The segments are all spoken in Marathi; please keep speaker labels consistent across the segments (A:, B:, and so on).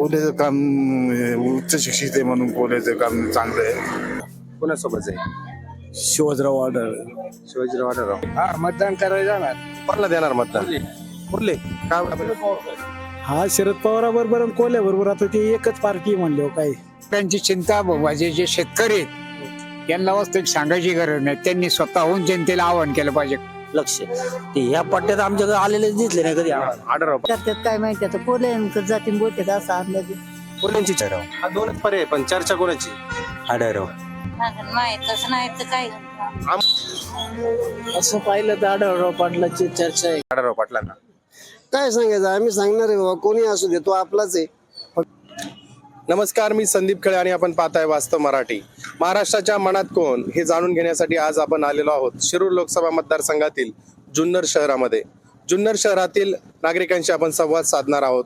A: कोल्याचं काम उच्च शिक्षित आहे म्हणून कोल्याचं काम चांगलं आहे?
B: कोणासोबत जाईल?
C: शिवाजीराव ऑर्डर
B: शिवाजीराव आढळराव.
C: हा मतदान करायला जाणार.
B: कोणाला देणार मतदान? कुठले का
C: हा शरद पवाराबरोबर आणि कोल्याबरोबर आता ते एकच पार्टी म्हणले काय
D: त्यांची चिंता माझे जे शेतकरी आहेत यांना वास्तविक सांगायची गरज नाही. त्यांनी स्वतःहून जनतेला आवाहन केलं पाहिजे.
E: लक्ष. ते ह्या पट्ट्यात आमच्याकडे आलेलेच दिसले नाही कधी. आम्हाला
B: आढळराव
F: त्यात काय माहिती आता? कोल्यांकडे जातील बहुतेक असा अंदाज
B: कोल्यांची चेहरा. हा दोनच पर्याय पण चर्चा कोणाची? आढळराव
F: नाही तर काय
E: असं पाहिलं तर आढळराव पाटलाची चर्चा आहे.
B: आढळराव पाटलांना.
G: काय सांगायचं? आम्ही सांगणार आहे बाबा कोणी असू दे तो आपलाच आहे.
B: नमस्कार मी संदीप खळे आणि आपण पाहताय वास्तव मराठी. महाराष्ट्राच्या मनात कोण हे जाणून घेण्यासाठी आज आपण आलेलो आहोत शिरूर लोकसभा मतदारसंघातील जुन्नर शहरामध्ये. जुन्नर शहरातील नागरिकांशी आपण संवाद साधणार आहोत.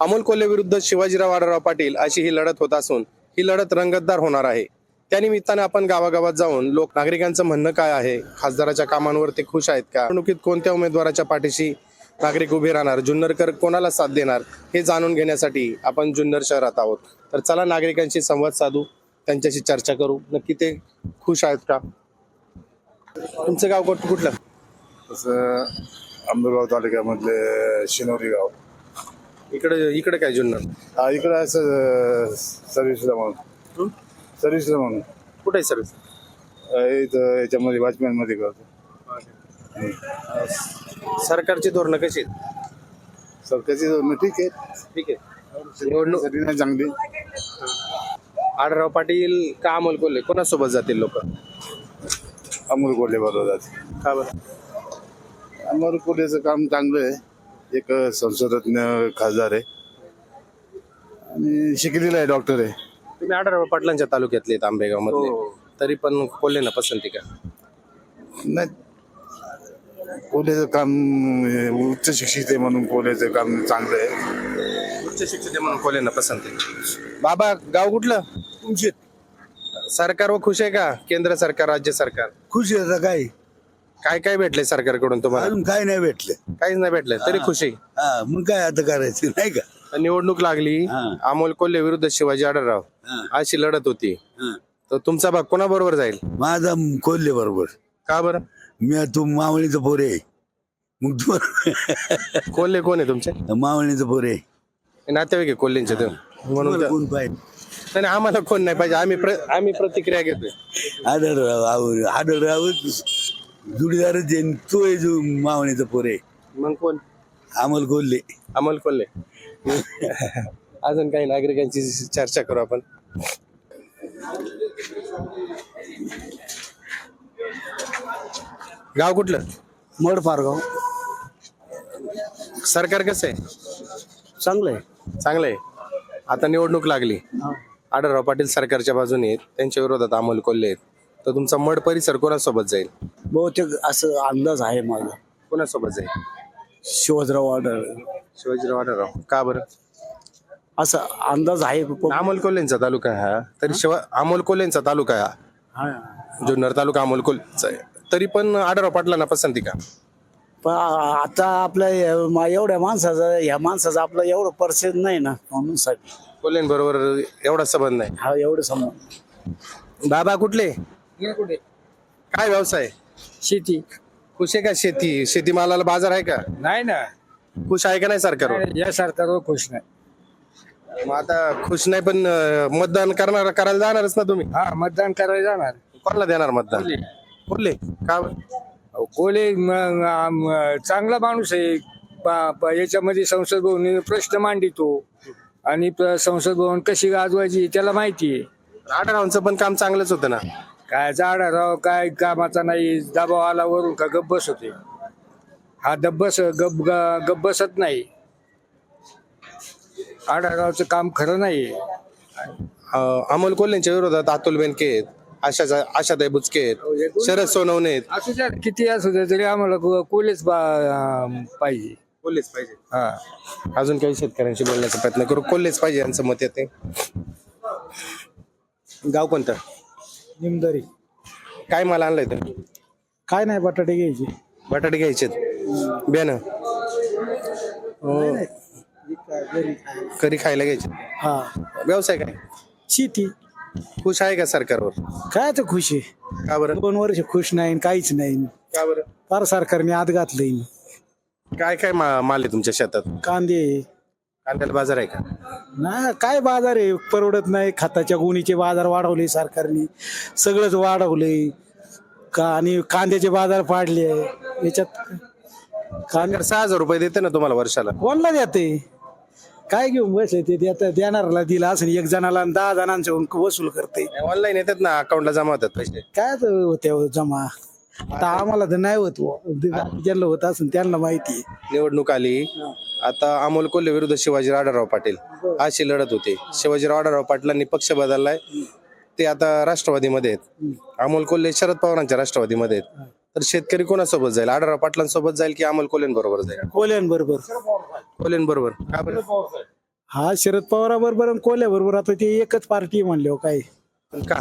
B: अमोल कोल्हे विरुद्ध शिवाजीराव आढळराव पाटील अशी ही लढत होत असून ही लढत रंगतदार होणार आहे. त्यानिमित्ताने आपण गावागावात जाऊन लोक नागरिकांचं म्हणणं काय आहे? खासदाराच्या कामांवर ते खुश आहेत का? निवडणुकीत कोणत्या उमेदवाराच्या पाठीशी नागरिक उभे राहणार. जुन्नरकर कोणाला साथ देणार हे जाणून घेण्यासाठी आपण जुन्नर शहरात आहोत. तर चला नागरिकांशी संवाद साधू त्यांच्याशी चर्चा करू. नक्की ते खुश आहेत का? तुमचं गाव कुठ- कुठलं?
A: तसं आंबेगाव तालुक्यामधले शिनोरी गाव.
B: इकडे इकडे काय जुन्नर?
A: हा इकडं असं सर्व्हिसला म्हणून. सर्व्हिसला म्हणून.
B: कुठे आहे सर्विस
A: अं, इथं याच्यामध्ये वॉचमॅनमध्ये करतो.
B: सरकारची धोरणं कशी आहेत?
A: सरकारची धोरणं ठीक आहे
B: ठीक आहे. निवडणूक
A: नाही चांगली.
B: आढळराव पाटील का अमोल कोल्हे? कोणासोबत जातील लोक?
A: अमोल कोल्हे बरोबर जाते
B: का बरं?
A: अमोल कोल्हेचं काम चांगलं आहे. एक संसदज्ञ खासदार आहे. आणि शिकलेला आहे डॉक्टर आहे.
B: तुम्ही आढळराव पाटलांच्या तालुक्यातले आहेत आंबेगाव मधले तरी पण कोल्हेना पसंती का?
A: नाही कोल्याचं काम उच्च शिक्षित आहे म्हणून कोल्याचं काम चांगलं आहे.
B: उच्च शिक्षित आहे म्हणून कोल्हेना पसंती बाबा गाव कुठलं? सरकार व खुश आहे का? केंद्र सरकार राज्य सरकार?
C: खुश आहे आता काय
B: काय काय भेटले सरकारकडून तुम्हाला?
C: अजून काय नाही भेटलं.
B: काहीच नाही भेटलं तरी खुशी.
C: हा मग काय आता करायचं नाही का?
B: निवडणूक लागली.
C: हा.
B: अमोल कोल्हे विरुद्ध शिवाजी आढळराव.
C: हा.
B: अशी लढत होती.
C: हा.
B: तर तुमचा भाग कोणाबरोबर जाईल?
C: माझा कोल्हे बरोबर.
B: का बरं?
C: मी तू मावळीचं पोरे आहे. मग तू
B: कोल्हे कोण आहे तुमचे?
C: मावळीचं पोरे आहे.
B: नातेवाईक आहे कोल्हेंचे ते म्हणून
C: तुम्हाला कोण पाहिजे?
B: नाही नाही, आम्हाला कोण नाही पाहिजे. आम्ही प्र- आम्ही प्रतिक्रिया घेतोय.
C: आढळराव आव- आढळराव जुडीदारच आहे तो आहे जो मावळीचं पोरे आहे.
B: मग कोण?
C: अमोल कोल्हे.
B: अमोल कोल्हे. अजून काही नागरिकांची चर्चा करू आपण. गाव कुठलं?
E: मड पारगाव
B: सरकार कसं आहे?
E: चांगलं आहे.
B: चांगलं आहे. आता निवडणूक लागली. आढळराव पाटील सरकारच्या बाजूने आहेत. त्यांच्या विरोधात अमोल कोल्हे आहेत. तर तुमचा मड परिसर कोणासोबत जाईल?
E: बहुतेक असं अंदाज आहे माझा.
B: कोणासोबत जाईल?
E: शिवाजीराव ऑर्डर
B: शिवाजीराव आढळराव. का बरं?
E: असं अंदाज आहे.
B: अमोल कोल्हेंचा तालुका हा. तरी शिवा अमोल कोल्हेंचा तालुका हा.
E: हा.
B: जुन्नर तालुका अमोल कोल्हेचा आहे. तरी पण आढळराव पाटलांना पसंती का?
E: पण आ- आता आपल्या या- एवढ्या माणसाचा ह्या माणसाचा आपला एवढं पर्सेंट नाही ना म्हणून साठी
B: कोल्हेंबरोबर एवढा संबंध नाही.
E: हा एवढं समज
B: बाबा कुठले? काय व्यवसाय?
D: शेती.
B: खुश आहे का शेती? शेतीमालाला बाजार आहे का?
D: नाही ना.
B: खुश आहे का नाही सरकारवर
D: या सरकारवर खुश नाही.
B: मग आता खुश नाही पण अं, मतदान करणार करायला जाणारच ना तुम्ही?
D: हा मतदान करायला जाणार.
B: कोणाला देणार मतदान? कोल्हे का
D: कोले चांगला माणूस आहे. याच्यामध्ये संसद भवन प्रश्न मांडितो. आणि संसद भवन कशी गाजवायची त्याला माहिती आहे.
B: आढळरावांचं पण काम चांगलंच होतं ना?
D: काय झाडा राव काय कामाचा नाही. दबाव आला वरून का गप बस होते हा दब्बस गप ग- गप बसत नाही. आढारावचं काम खरं नाही
B: अमोल कोल्हेंच्या विरोधात अतुल बेनके आहेत. आशा आशाताई बुचके आहेत शरद सोनवणे आहेत.
D: असू द्या किती असू द्या तरी आम्हाला को- कोलेच बा- पाहिजे.
B: कोल्हेच पाहिजे.
D: हा.
B: अजून काही शेतकऱ्यांशी बोलण्याचा प्रयत्न करू. कोल्हेच पाहिजे यांचं मत येते. गाव कोणतं?
C: निमदरी.
B: काय माल आणलाय तर
C: काय नाही बटाटे घ्यायचे.
B: बटाटे घ्यायचे बियाणं? घरी खायला. घ्यायचे
H: हा.
B: व्यवसाय काय?
H: शेती.
B: खुश आहे का सरकारवर?
H: काय तर खुश आहे?
B: का बरं?
H: दोन वर्ष खुश नाही काहीच नाही.
B: का बरं?
H: फार सरकारने आत घातलंय.
B: काय काय मा- माल आहे तुमच्या शेतात?
H: कांदे.
B: कांद्याला बाजार आहे का?
H: ना काय बाजार आहे? परवडत नाही. खताच्या गुणीचे बाजार वाढवले सरकारने. सगळंच वाढवलंय का आणि कांद्याचे बाजार पाडले. याच्यात कांद्या
B: सरकार सहा हजार रुपये देते ना तुम्हाला वर्षाला?
H: कोणला देते? काय घेऊन बसले ते? देत देणाऱ्याला दिला असं एक जणाला आणि दहा जणांचं वसूल करते.
B: ऑनलाईन येतात ना अकाउंटला जमा होतात पैसे.
H: काय तर होत्या हो जमा. आता आम्हाला तर नाही होत. ज्यांना होत असेल त्यांना माहिती.
B: निवडणूक आली. आता अमोल कोल्हे विरुद्ध शिवाजी राडाराव पाटील. अशी लढत होती. शिवाजीराव राडाराव पाटलांनी पक्ष बदललाय. ते आता राष्ट्रवादीमध्ये आहेत. अमोल कोल्हे शरद पवारांच्या राष्ट्रवादीमध्ये आहेत. तर शेतकरी कोणासोबत जाईल? आढळराव पाटलांसोबत जाईल की अमोल कोल्हेंबरोबर जाईल?
H: कोल्यांबरोबर
B: कोल्हेंबरोबर का बरं?
H: हा शरद पवाराबरोबर आणि कोल्ह्याबरोबर आता ते एकच पार्टी म्हणले हो काय
B: पण का?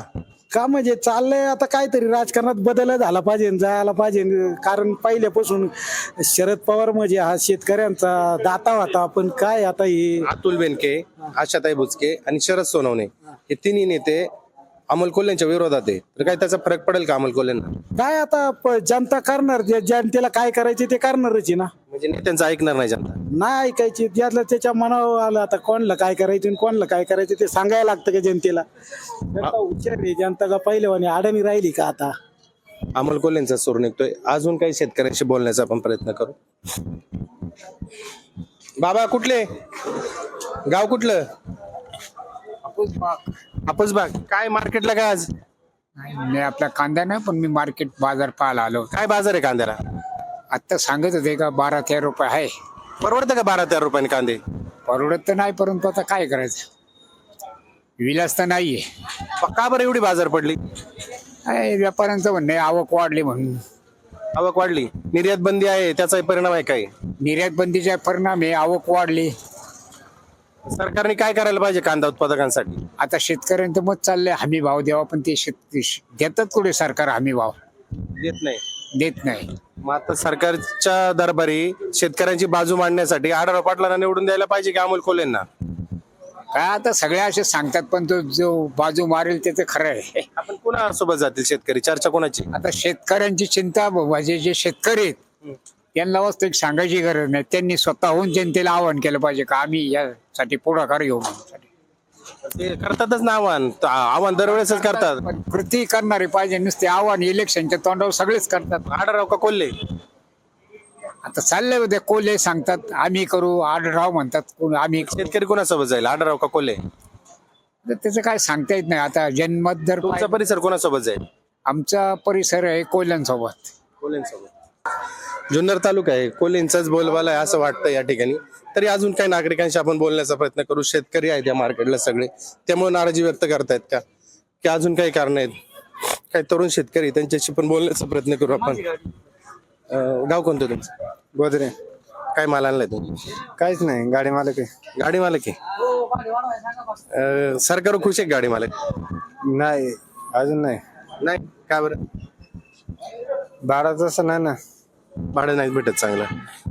H: का म्हणजे चाललंय आता काहीतरी राजकारणात बदल झाला पाहिजे जायला पाहिजे. कारण पहिल्यापासून शरद पवार म्हणजे हा शेतकऱ्यांचा दाता होता. पण काय आता हे?
B: अतुल बेनके आशाताई बुचके आणि शरद सोनवणे हे तिन्ही नेते अमोल कोल्हेंच्या विरोधात आहे. तर काय त्याचा फरक पडेल का अमोल कोल्हेंना?
H: काय आता प- जनता करणार जे- जनतेला काय करायचे ते करणारच आहे ना.
B: म्हणजे नेत्यांचं ऐकणार नाही जनता.
H: नाही ऐकायचे ज्याला त्याच्या मनावर आलं आता कोणला काय करायचं आणि कोणला काय करायचं ते सांगायला लागतं का जनतेला? जनता हुशार आहे जनता का पहिल्यावानी अडाणी राहिली का आता?
B: अमोल कोल्हेंचा सूर निघतोय. अजून काही शेतकऱ्यांशी बोलण्याचा आपण प्रयत्न करू. बाबा कुठले? गाव कुठलं? हापूस बाग. काय मार्केटला काय आज?
I: नाही आपला कांदा नाही पण मी मार्केट बाजार पाहायला आलो
B: काय बाजार आहे कांद्याला?
I: आता सांगत होते का बारा तेरा रुपये आहे.
B: परवडतं का बारा तेरा रुपयाने कांदे?
I: परवडत तर नाही परंतु आता काय करायचं? विलास तर नाहीये.
B: का बरं एवढी बाजार पडली?
I: आहे, व्यापाऱ्यांचं म्हणणं आहे, आवक वाढली म्हणून.
B: आवक वाढली. निर्यात बंदी आहे त्याचा परिणाम आहे काय
I: निर्यात बंदीचा परिणाम आहे आवक वाढली.
B: सरकारने काय करायला पाहिजे कांदा उत्पादकांसाठी?
I: आता शेतकऱ्यांचं मत चाललंय हमी भाव द्यावा पण ते शेत देतात कुठे सरकार हमी भाव?
B: देत नाही.
I: देत नाही.
B: मग आता सरकारच्या दरबारी शेतकऱ्यांची बाजू मांडण्यासाठी आढावा पाटलांना निवडून द्यायला पाहिजे की अमोल कोल्हेंना
I: काय आता सगळे असे सांगतात पण तो जो बाजू मारेल ते तर खरं आहे.
B: आपण कोणासोबत जातील शेतकरी? चर्चा कोणाची?
I: आता शेतकऱ्यांची चिंता म्हणजे जे शेतकरी आहेत त्यांना वास्तविक सांगायची गरज नाही. त्यांनी स्वतःहून जनतेला आवाहन केलं पाहिजे का आम्ही यासाठी पुढाकार घेऊ म्हणून.
B: ते करतातच ना आव्हान. त- आव्हान दरवेळेसच करतात.
I: पण कृती करणारे पाहिजे. नुसते आव्हान इलेक्शनच्या तोंडावर सगळेच करतात.
B: आढळराव का कोल्हे?
I: आता चाललंय उद्या कोल्हे सांगतात आम्ही करू. आडराव म्हणतात कोण आम्ही करू.
B: शेतकरी कोणासोबत जाईल? आढळराव का कोल्हे?
I: तर त्याचं काय सांगता येत नाही. आता जनमत जर
B: तुमचा परिसर कोणासोबत जाईल?
I: आमचा परिसर आहे कोल्ह्यांसोबत.
B: कोल्हेंसोबत जुन्नर तालुका आहे. कोल्हेंचाच बोलबाला आहे असं वाटतं या ठिकाणी. तरी अजून काही नागरिकांशी आपण बोलण्याचा प्रयत्न करू. शेतकरी आहेत या मार्केटला सगळे. त्यामुळे नाराजी व्यक्त करतायत का? की अजून काही कारण आहेत? काही तरुण शेतकरी त्यांच्याशी पण बोलण्याचा प्रयत्न करू आपण. अं, गाव कोणतं तुमचं?
J: गोदरे.
B: काय माल आणलाय तुम्ही?
J: काहीच नाही गाडी मालक आहे.
B: गाडी मालक आहे? अं, सरकार खुश आहे का गाडी मालक?
J: नाही अजून नाही.
B: नाही? का बरं?
J: भाडा तसं नाही ना.
B: भाडं नाही भेटत चांगलं.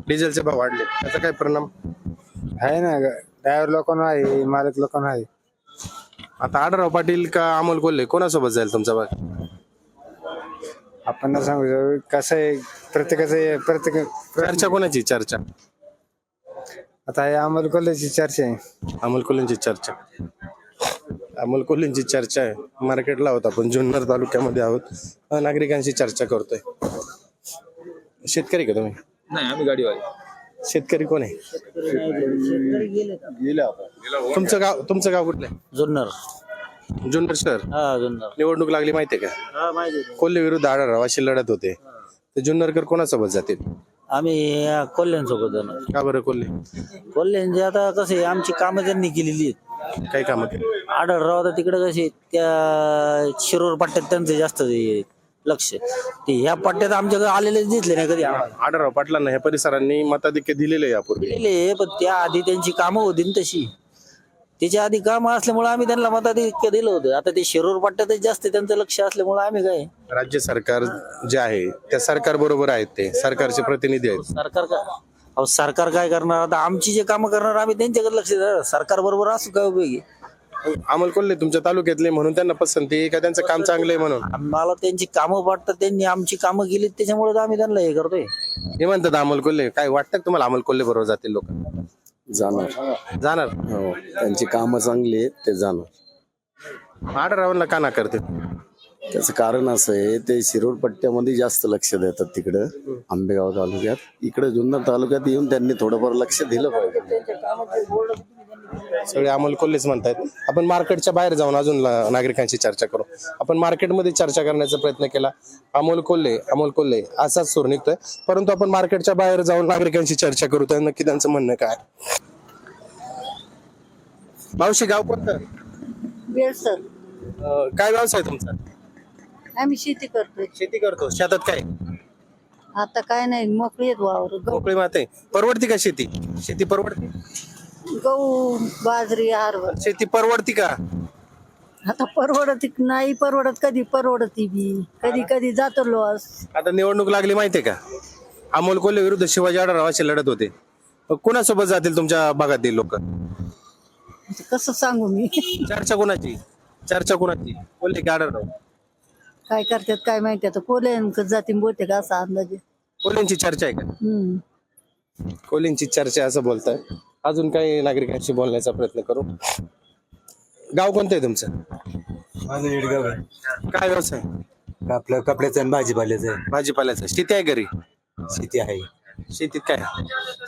B: डिझेलचे भाव वाढले. त्याचा काय परिणाम?
J: आहे ना ड्रायव्हर लोकांना आहे मालक लोकांना आहे.
B: आता आढळराव पाटील का अमोल कोल्हे कोणासोबत जाईल तुमचा भाग?
J: आपण ना सांगू शकू. कसं आहे प्रत्येकाचं प्रत्येक
B: चर्चा कोणाची चर्चा?
J: आता हे अमोल कोल्हेची चर्चा आहे.
B: अमोल कोल्हेंची चर्चा. अमोल कोल्हेंची चर्चा आहे. मार्केटला आहोत आपण जुन्नर तालुक्यामध्ये आहोत. नागरिकांशी चर्चा करतोय. शेतकरी का तुम्ही?
K: नाही आम्ही गाडीवाले.
B: शेतकरी कोण आहे? तुमचं गाव तुमचं गाव कुठलं आहे?
H: जुन्नर.
B: जुन्नर शहर?
H: हा जुन्नर.
B: निवडणूक लागली माहितीये का?
H: हा माहिती
B: कोल्हे विरुद्ध आढळराव अशी लढत होते. तर जुन्नरकर कोणासोबत जातील?
H: आम्ही कोल्ह्यांसोबत जाणार.
B: का बरं कोल्हे?
H: कोल्ह्यांचे आता कसे आमची कामं त्यांनी केलेली आहेत
B: काय कामं केली?
H: आढळराव तर तिकडे कसे त्या शिरोर पट्ट्यात त्यांचं जास्त हे लक्ष. ते ह्या पट्ट्यात आमच्याकडे आलेलेच दिसले नाही कधी आम्हाला.
B: आढळराव पाटलांना ह्या परिसरांनी मताधिक्य दिलेले यापूर्वी.
H: दिलेले पण त्या आधी त्यांची कामं होती ना तशी. त्याच्या आधी कामं असल्यामुळे आम्ही त्यांना मताधिक्य दिलं होतं. आता ते शिरोर पट्ट्यातच जास्त त्यांचं लक्ष असल्यामुळे आम्ही काय?
B: राज्य सरकार जे आहे त्या सरकार बरोबर आहेत ते. सरकारचे प्रतिनिधी आहेत.
H: सरकार का?
L: अहो सरकार काय करणार? आता आमची जे कामं करणार आम्ही त्यांच्याकडे लक्ष देणार. सरकार बरोबर असू काय उपयोगी?
B: अमोल कोल्हे तुमच्या तालुक्यातले म्हणून त्यांना पसंती आहे का? त्यांचं काम चांगलं आहे म्हणून?
L: आम्हाला त्यांची कामं वाटतात त्यांनी आमची कामं केली त्याच्यामुळे तर आम्ही त्यांना हे करतोय.
B: हे म्हणतात अमोल कोल्हे काय वाटतं का तुम्हाला अमोल कोल्हे बरोबर जातील लोक?
M: जाणार.
B: जाणार?
M: हो त्यांची कामं चांगली आहेत ते जाणार.
B: आढळरावांना का ना करते
M: त्याचं कारण असं आहे ते शिरोड पट्ट्यामध्ये जास्त लक्ष देतात तिकडं आंबेगाव तालुक्यात. इकडे जुन्नर तालुक्यात येऊन त्यांनी थोडंफार लक्ष दिलं पाहिजे.
B: सगळे अमोल कोल्हेच म्हणतायत. आपण मार्केटच्या बाहेर जाऊन अजून नागरिकांशी चर्चा करू. आपण मार्केटमध्ये चर्चा करण्याचा प्रयत्न केला. अमोल कोल्हे अमोल कोल्हे असाच सूर निघतोय. परंतु आपण मार्केटच्या बाहेर जाऊन नागरिकांशी चर्चा करू. तर नक्की त्यांचं म्हणणं काय? मावशी गाव कोणतं? अं, काय व्यवसाय तुमचा?
F: आम्ही शेती करतोय.
B: शेती करतो. शेतात काय?
F: आता काय नाही मोकळी आहेत वावर. गहू-
B: मोकळी माते. परवडती का शेती? शेती परवडते?
F: गहू बाजरी हरभरा.
B: शेती परवडती का?
F: आता परवडत नाही परवडत कधी परवडती बी. कधी कधी जातो लॉस
B: आता निवडणूक लागली माहितीये का? अमोल कोल्हे विरुद्ध शिवाजी आढळराव असे लढत होते. मग कुणासोबत जातील तुमच्या भागातील लोक?
F: कसं सांगू मी?
B: चर्चा कोणाची? चर्चा कोणाची? कोल्हे की आढळराव?
F: काय करतात काय माहिती? आता कोले जाती बहुतेक असा अंदाजे.
B: कोल्हेंची चर्चा आहे का?
F: हम्म.
B: कोल्हेंची चर्चा आहे असं बोलताय. अजून काही नागरिकांशी बोलण्याचा प्रयत्न करू? गाव कोणतं आहे तुमचं?
C: माझं येडगाव आहे.
B: काय व्यवसाय
C: आपलं कपड्याचं आणि भाजीपाल्याचं आहे.
B: भाजीपाल्याचं. शेती आहे घरी?
C: शेती आहे.
B: शेतीत काय?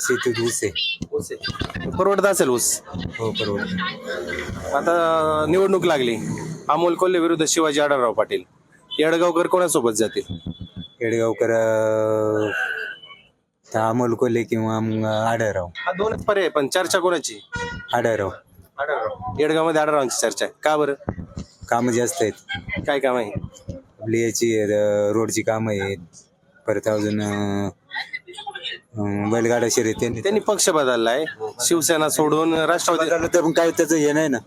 C: शेतीत ऊस आहे.
B: ऊस आहे. परवडत असेल ऊस?
C: हो बरोबर
B: आता निवडणूक लागली. अमोल कोल्हे विरुद्ध शिवाजी आढळराव पाटील. येडगावकर कोणासोबत जातील?
C: येडगावकर अं, त्या अमोल कोल्हे किंवा मग आढळराव.
B: हा दोनच पर्याय आहे, पण चर्चा कोणाची?
C: आढळराव.
B: आढळराव. येडगावमध्ये आढळरावांची चर्चा आहे. का बरं?
C: कामं जास्त आहेत.
B: काय काम आहे?
C: आपली याची अं, रोडची कामं आहेत. परत अजून अं, अं, बैलगाडा शर्यत त्यांनी
B: त्यांनी पक्ष बदललाय. शिवसेना सोडून राष्ट्रवादी
C: बदललं तर पण काय त्याचं हे नाही ना.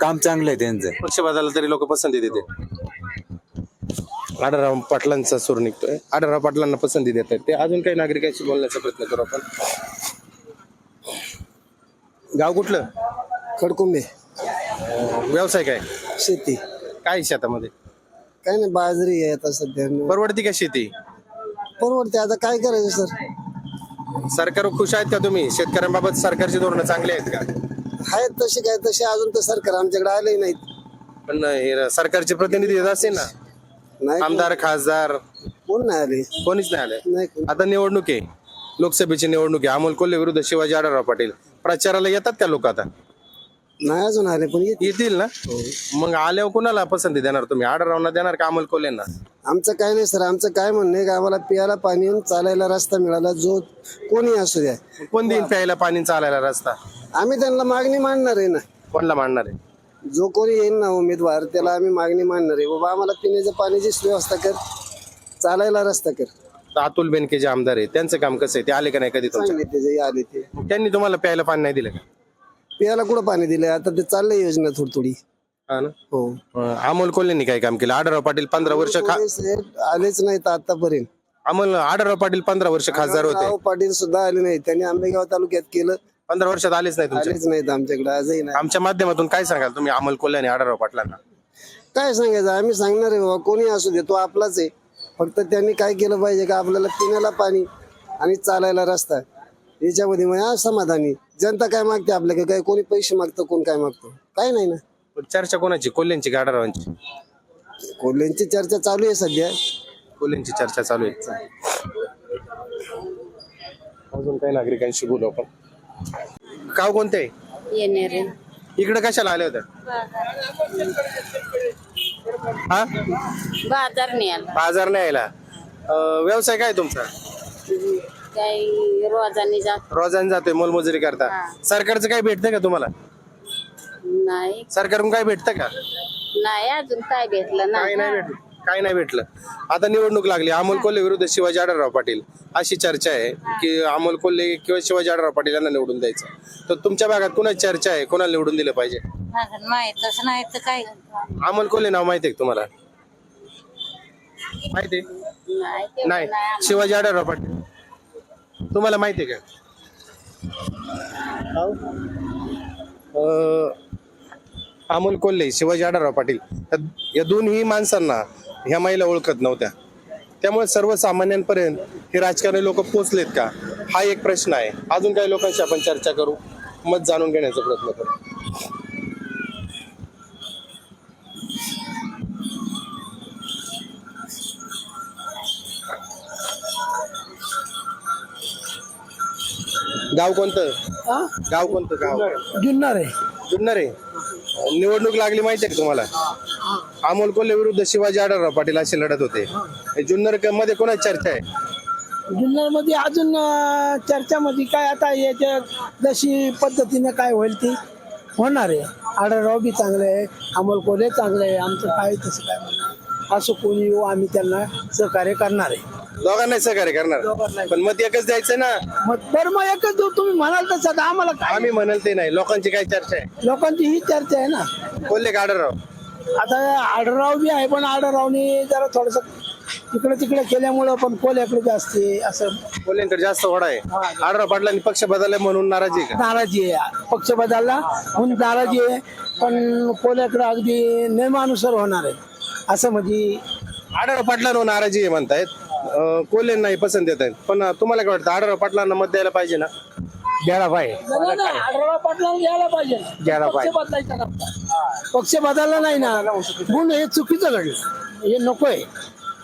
C: काम चांगलं आहे त्यांचं.
B: पक्ष बदलला तरी लोक पसंती देते आढळराव पाटलांचा सूर निघतोय. आढळराव पाटलांना पसंती देत आहेत. ते अजून काही नागरिकांशी बोलण्याचा प्रयत्न करू आपण. गाव कुठलं?
G: खडकुंबे.
B: व्यवसाय काय?
G: शेती.
B: काय शेतामध्ये?
G: काय नाही बाजरी आहे आता सध्या.
B: परवडती का शेती?
G: परवडते आता काय करायचं सर?
B: सरकार खुश आहेत का तुम्ही? शेतकऱ्यांबाबत सरकारची धोरणं चांगली आहेत का?
G: आहेत तसे काय तसे अजून तर सरकार आमच्याकडे आले नाहीत.
B: पण हे सरकारचे प्रतिनिधी येत असतील ना?
G: नाही
B: आमदार खासदार?
G: कोण नाही आले.
B: कोणीच नाही आले.
G: नाही कोण.
B: आता निवडणूक आहे. लोकसभेची निवडणूक आहे. अमोल कोल्हे विरुद्ध शिवाजी आढळराव पाटील. प्रचाराला येतात का लोक आता?
G: नाही अजून आले पण येत
B: येतील ना? मग आल्यावर कुणाला पसंती देणार तुम्ही? आढळरावना देणार का अमोल कोल्हेंना?
G: आमचं काय नाही सर. आमचं काय म्हणणं आहे की आम्हाला पियाला पाणी आणि चालायला रस्ता मिळाला. जो कोणी असू द्या.
B: कोण देईल प्यायला पाणी चालायला रस्ता?
G: आम्ही त्यांना मागणी मांडणार आहे ना.
B: कोणला मांडणार आहे?
G: जो कोणी येईल ना उमेदवार त्याला आम्ही मागणी मांडणार आहे. बाबा आम्हाला पिण्याच्या पाण्याची व्यवस्था कर चालायला रस्ता कर.
B: तर अतुल बेनके जे आमदार आहे त्यांचं काम कसं आहे? ते आले का नाही कधी तुमच्या?
G: चांगले ते जे आले ते.
B: त्यांनी तुम्हाला प्यायला पाणी नाही दिलं का?
G: पियाला कुठं पाणी दिलंय? आता ते चाललंय योजना थोडी थोडी
B: हा ना?
G: हो.
B: अं, अमोल कोल्हेंनी काय काम केलं? आढळराव पाटील पंधरा वर्ष खा
G: कोणी साहेब आलेच नाहीत आतापर्यंत.
B: अमोल आढळराव पाटील पंधरा वर्ष खासदार होते.
G: राव पाटील सुद्धा आले नाहीत. त्यांनी आंबेगाव तालुक्यात केलं.
B: पंधरा वर्षात आलेच नाही तुमच्या
G: आलेच नाहीत आमच्याकडे आजही नाही.
B: आमच्या माध्यमातून काय सांगाल तुम्ही अमोल कोल्हे आणि आढळराव पाटलांना?
G: काय सांगायचं आम्ही सांगणार आहे बाबा कोणी असू दे तो आपलाच आहे. फक्त त्यांनी काय केलं पाहिजे का आपल्याला पिण्याला पाणी आणि चालायला रस्ता. याच्यामध्ये मग हा समाधानी जनता काय मागते आपल्याकडे काय कोणी पैसे मागतं कोण काय मागतं? काय नाही ना.
B: पण चर्चा कोणाची? कोल्ह्यांची का आढळरावांची?
G: कोल्ह्यांची चर्चा चालू आहे सध्या.
B: कोल्ह्यांची चर्चा चालू आहे. अजून काही नागरिकांशी बोलू आपण. गाव कोणते?
F: येणारे.
B: इकडे कशाला आले होते? हा?
F: बाजार नाही आला.
B: बाजार नाही यायला अं, व्यवसाय काय तुमचा?
F: काही रोजाने जात.
B: रोजाने जातोय मोलमजुरी करता. सरकारचं काय भेटतं का तुम्हाला?
F: नाही.
B: सरकारकडून काय भेटतं का?
F: नाही अजून काय भेटलं
B: नाही भेटलं. काय नाही भेटलं. आता निवडणूक लागली. अमोल कोल्हे विरुद्ध शिवाजी आढळराव पाटील. अशी चर्चा आहे की अमोल कोल्हे किंवा शिवाजी आढळराव पाटील यांना निवडून द्यायचं. तर तुमच्या भागात कुणाची चर्चा आहे? कोणाला निवडून दिलं पाहिजे?
F: माहितच नाही तर काय?
B: अमोल कोल्हे नाव माहिती आहे का तुम्हाला? माहिती? आहे?
F: नाही.
B: नाही. शिवाजी आढळराव पाटील. तुम्हाला माहिती आहे का? अं, अमोल कोल्हे शिवाजी आढळराव पाटील. या- या दोन्ही माणसांना ह्या महिला ओळखत नव्हत्या. त्यामुळे सर्वसामान्यांपर्यंत हे राजकारणी लोक पोचलेत का? हा एक प्रश्न आहे. अजून काही लोकांशी आपण चर्चा करू. मत जाणून घेण्याचा प्रयत्न करू. गाव कोणतं? गाव कोणतं गाव?
E: जुन्नर आहे.
B: जुन्नर आहे. निवडणूक लागली माहिती आहे का तुम्हाला? अमोल कोल्हे विरुद्ध शिवाजी आढळराव पाटील अशी लढत होते. जुन्नर क- मध्ये कोणाची चर्चा आहे?
E: जुन्नरमध्ये अजून चर्चामध्ये काय आता याच्या जशी पद्धतीने काय होईल ती होणार आहे. आढळराव बी चांगले आहे अमोल कोल्हे चांगले आहे आमचं काय तसं काय असं कोणी येऊ आम्ही त्यांना सहकार्य करणार आहे.
B: दोघांनाही सहकार्य करणार. पण मत एकच द्यायचं ना?
E: मग बरं मग एकच देऊ. तुम्ही म्हणाल तसं आता आम्हाला काय?
B: आम्ही म्हणाल ते नाही. लोकांची काय चर्चा आहे?
E: लोकांची ही चर्चा आहे ना.
B: कोल्हे का आढळराव?
E: आता आढळराव बी आहे पण आढळरावनी जरा थोडस तिकडे तिकडे केल्यामुळं पण कोल्याकडे जास्त आहे असं.
B: कोल्हेंकडे जास्त ओढा आहे. आढळराव पाटलांनी पक्ष बदलले म्हणून नाराजी आहे का?
E: नाराजी आहे. पक्ष बदलला म्हणून नाराजी आहे पण कोल्याकडे अगदी नियमानुसार होणार आहे असं म्हणजे
B: आढळराव पाटलांवर नाराजी आहे म्हणतायत. अं, पसंत येत आहेत पण तुम्हाला काय वाटतं आढळराव पाटलांना मत द्यायला पाहिजे ना?
I: द्यायला पाहिजे.
E: आढळराव पाटलाला द्यायला पाहिजे.
I: द्यायला
E: पक्ष बदलायचा नव्हता. पक्ष बदलला नाही ना. म्हणून हे चुकीचं घडलं. हे नकोय.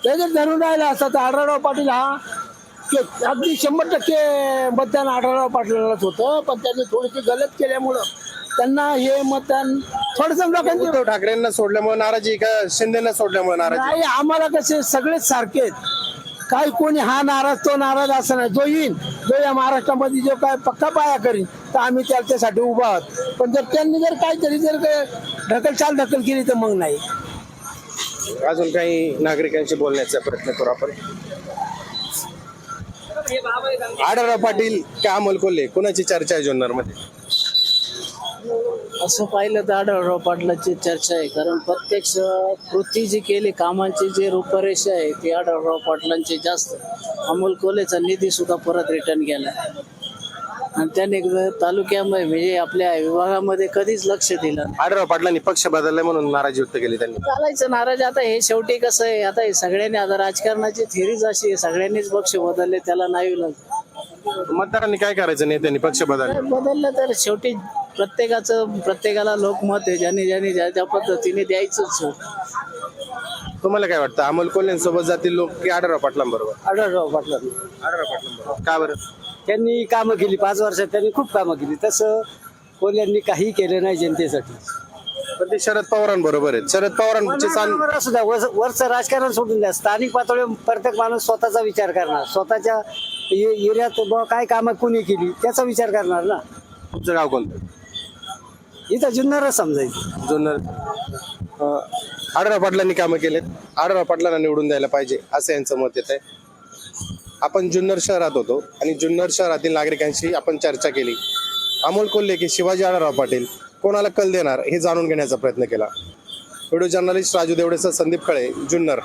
E: ते जर धरून राहिला असता तर आढळराव पाटील हा अगदी शंभर टक्के मतदान आढळराव पाटलालाच होतं पण त्यांनी थोडीशी गलत केल्यामुळं त्यांना हे मतदान थोडंसं लोकांनी
B: उद्धव ठाकरेंना सोडल्यामुळे नाराजी आहे का शिंदेना सोडल्यामुळे नाराजी?
E: नाही आम्हाला कसे सगळेच सारखे आहेत. काही कोणी हा नाराज तो नाराज असं नाही. जो येईल जो या महाराष्ट्रामध्ये जो काय पक्का पाया करीन तर आम्ही त्याच्यासाठी उभा आहोत. पण जर त्यांनी जर काहीतरी जर ढकलचाल ढकल ढकल केली तर मग नाही.
B: अजून काही नागरिकांशी बोलण्याचा प्रयत्न करू आपण? आढळराव पाटील का अमोल कोल्हे? कोणाची चर्चा आहे जुन्नरमध्ये
L: असं पाहिलं तर आढळराव पाटलाची चर्चा आहे. कारण प्रत्यक्ष कृती जी केली कामांची जे रूपरेषा आहे ती आढळराव पाटलांची जास्त. अमोल कोलेचा निधी सुद्धा परत रिटर्न केला आणि त्याने तालुक्यामध्ये म्हणजे आपल्या विभागामध्ये कधीच लक्ष दिलं नाही.
B: आढळराव पाटलांनी पक्ष बदलले म्हणून नाराजी व्यक्त केली त्यांनी.
L: चालायचं नाराज. आता हे शेवटी कसं आहे आता हे सगळ्यांनी आता राजकारणाची थेरीज अशी आहे सगळ्यांनीच पक्ष बदलले त्याला नाही लागलं
B: मतदारांनी काय करायचं नेत्यांनी? पक्ष बदलले.
L: बदललं तर शेवटी प्रत्येकाचं प्रत्येकाला लोकमत आहे. ज्यांनी ज्यांनी ज्या त्या पद्धतीने द्यायचंच
B: तुम्हाला काय वाटतं? अमोल कोल्हेंसोबत जातील लोक की आढळराव पाटलांबरोबर?
E: आढळराव पाटला
B: आढळराव पाटलांबरोबर. का बरं?
E: त्यांनी कामं केली. पाच वर्षात त्यांनी खूप कामं केली. तसं कोल्यांनी काही केलं नाही जनतेसाठी.
B: पण ते शरद पवारांबरोबर आहेत. शरद पवारांची चाल
E: बरोबर असू द्या वर- वरचं राजकारण सोडून द्या. स्थानिक पातळीवर प्रत्येक माणूस स्वतःचा विचार करणार. स्वतःच्या ए- एरियात बुवा काय कामं कोणी केली त्याचा विचार करणार ना.
B: तुमचं गाव कोणतं?
E: इथं जुन्नरच समजायचं.
B: जुन्नर. अं, आढळराव पाटलांनी कामं केलेत. आढळराव पाटलांना निवडून द्यायला पाहिजे असं यांचं मत येत आहे आपण जुन्नर शहरात होतो आणि जुन्नर शहरातील नागरिकांशी आपण चर्चा केली. अमोल कोल्हे की शिवाजी आढळराव पाटील. कोणाला कल देणार हे जाणून घेण्याचा प्रयत्न केला. व्हिडिओ जर्नलिस्ट राजू देवडेसह संदीप खळे जुन्नर.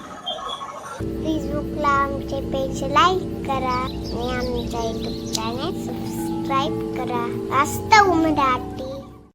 N: फेसबुकला आमचे पेज लाईक करा आणि आमच्या युट्यूब चॅनल सबस्क्राईब करा. वास्तव मराठी